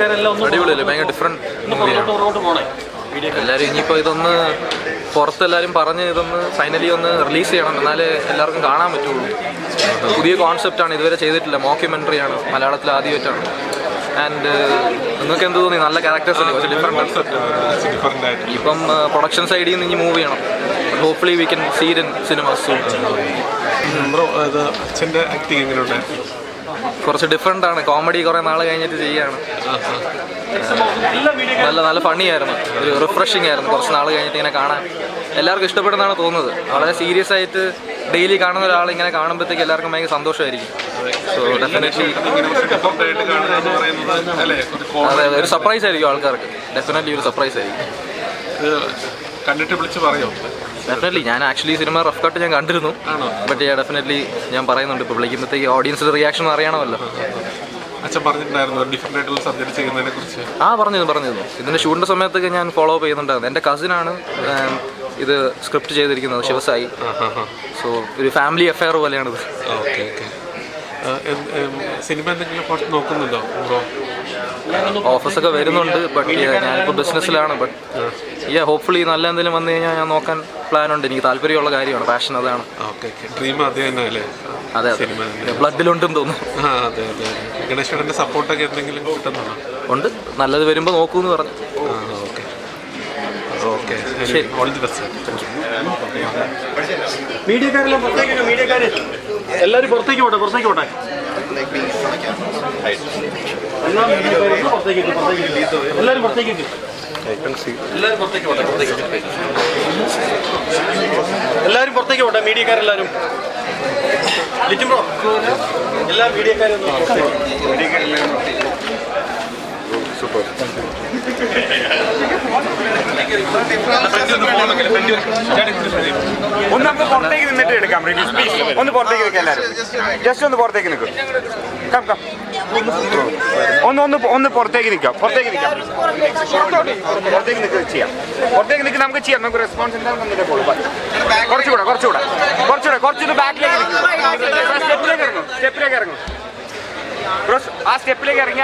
മീഡിയക്കാരെല്ലാം ഒന്ന് അടിപൊളിയല്ലേ? ഭയങ്കര ഡിഫറെന്റ് ഒന്ന് പുറകോട്ട് പോണേ. എല്ലാവരും ഇനിയിപ്പോൾ ഇതൊന്ന് പുറത്ത് എല്ലാവരും പറഞ്ഞ് ഇതൊന്ന് ഫൈനലി ഒന്ന് റിലീസ് ചെയ്യണം. എന്നാലേ എല്ലാവർക്കും കാണാൻ പറ്റുള്ളൂ. പുതിയ കോൺസെപ്റ്റാണ് ഇതുവരെ ചെയ്തിട്ടില്ല. മോക്യുമെന്ററി ആണ്. മലയാളത്തിൽ ആദ്യമായിട്ടാണ്. ആൻഡ് നിങ്ങൾക്ക് എന്ത് തോന്നി? നല്ല ക്യാരക്ടേഴ്സ് അല്ലേ? കുറച്ച് ഇപ്പം പ്രൊഡക്ഷൻ സൈഡിൽ നിന്ന് ഇനി മൂവ് ചെയ്യണം. Hopefully we can see in cinema bro അത് അച്ഛന്റെ ആക്ടിങ് എങ്ങനെയുണ്ട്? കുറച്ച് ഡിഫറെന്റ് ആണ്. കോമഡി കുറേ നാൾ കഴിഞ്ഞിട്ട് ചെയ്യാണ്. നല്ല നല്ല ഫണ്ണി ആയിരുന്നു. ഒരു റിഫ്രഷിംഗ് ആയിരുന്നു കുറച്ച് നാൾ കഴിഞ്ഞിട്ട് ഇങ്ങനെ കാണാൻ. എല്ലാവർക്കും ഇഷ്ടപ്പെടുന്നതാണ് തോന്നുന്നത്. വളരെ സീരിയസ് ആയിട്ട് ഡെയിലി കാണുന്ന ഒരാൾ ഇങ്ങനെ കാണുമ്പോഴത്തേക്ക് എല്ലാവർക്കും ഭയങ്കര സന്തോഷമായിരിക്കും. സോ ഡെഫിനറ്റ്ലി ഡിഫറെന്റ് അതെ ഒരു സർപ്രൈസ് ആയിരിക്കും ആൾക്കാർക്ക്. ഡെഫിനറ്റ്ലി ഒരു സർപ്രൈസ് ആയിരിക്കും. കണ്ടിട്ട് വിളിച്ച് പറയോ? ഡെഫിനറ്റ്ലി ഞാൻ ആക്ച്വലി സിനിമ റഫ് കട്ട് ഞാൻ കണ്ടിരുന്നു. ബട്ട് ഡെഫിനറ്റ്ലി ഞാൻ പറയുന്നുണ്ട്. ഇപ്പോൾ വിളിക്കുമ്പോഴത്തേക്ക് ഓഡിയൻസിന്റെ റിയാക്ഷൻ അറിയണമല്ലോ. അച്ഛൻ പറഞ്ഞിട്ടുണ്ടായിരുന്നു ഡിഫറെന്റ് ആയിട്ടുള്ള സബ്ജക്ട് ചെയ്യുന്നതിനെ കുറിച്ച്. ആ പറഞ്ഞിരുന്നു പറഞ്ഞിരുന്നു. ഇതിന്റെ ഷൂട്ടിന്റെ സമയത്തൊക്കെ ഞാൻ ഫോളോ അപ്പ് ചെയ്യുന്നുണ്ടായിരുന്നു. എന്റെ കസിനാണ് ഇത് സ്ക്രിപ്റ്റ് ചെയ്തിരിക്കുന്നത് ശിവസായി. സോ ഒരു ഫാമിലി അഫയർ പോലെയാണിത്. ഓക്കെ ഓക്കെ സിനിമ എന്തെങ്കിലും നോക്കുന്നുണ്ടോ? ബ്രോ ഓഫീസൊക്കെ വരുന്നുണ്ട് ബട്ട് ഞാനിപ്പോൾ ബിസിനസ്സിലാണ് ബട്ട് ഈ ഹോപ്പ്ഫുള്ളി നല്ല എന്തെങ്കിലും വന്നു കഴിഞ്ഞാൽ ഞാൻ നോക്കാൻ പ്ലാൻ ഉണ്ട് എനിക്ക് താല്പര്യമുള്ള കാര്യമാണ്. പാഷൻ അതാണ്. Okay okay. ഡ്രീം അത് തന്നെ അല്ലേ? അതെ അതെ. സിനിമ ബ്ലഡിലുണ്ടെന്ന് തോന്നുന്നു. അതെ അതെ അതെ. ഗണേശ്വരന്റെ സപ്പോർട്ടൊക്കെ എന്തെങ്കിലും കിട്ടുന്നുണ്ടോ? ഉണ്ട്. നല്ലത് വരുമ്പോൾ നോക്കൂന്ന് പറഞ്ഞു. എല്ലാരും മീഡിയക്കാരെല്ലാം പുറത്തേക്ക് മീഡിയക്കാര്. എല്ലാവരും പുറത്തേക്ക് പോട്ടെ പുറത്തേക്ക് പോട്ടെ. എല്ലാവരും പുറത്തേക്ക്. എല്ലാവരും പോട്ടെ പുറത്തേക്ക് എല്ലാവരും പുറത്തേക്ക് പോട്ടെ മീഡിയക്കാരെല്ലാവരും ലിറ്റും ബ്രോ എല്ലാ മീഡിയക്കാരും ഒന്ന് പുറത്തേക്ക്. ഒന്ന് നമുക്ക് പുറത്തേക്ക് നിന്നിട്ട് എടുക്കാം ഒന്ന് പുറത്തേക്ക് നിൽക്കാം എല്ലാവരും. ജസ്റ്റ് ഒന്ന് പുറത്തേക്ക് നിൽക്കും കം കം ഒന്ന് ഒന്ന് ഒന്ന് പുറത്തേക്ക് നിൽക്കാം പുറത്തേക്ക് നിൽക്കാം. പുറത്തേക്ക് നിൽക്കുക ചെയ്യാം. പുറത്തേക്ക് നിൽക്കുക നമുക്ക് ചെയ്യാം നമുക്ക് റെസ്പോൺസ് എന്താണെന്ന് നമുക്ക് കോളൂ കുറച്ചുകൂടെ കുറച്ചുകൂടെ കുറച്ചുകൂടെ കുറച്ചുകൂടെ ബാക്കിലേക്ക് സ്റ്റെപ്പിലേക്ക് ഇറങ്ങും സ്റ്റെപ്പിലേക്ക് ഇറങ്ങും. ആ സ്റ്റെപ്പിലേക്ക് ഇറങ്ങി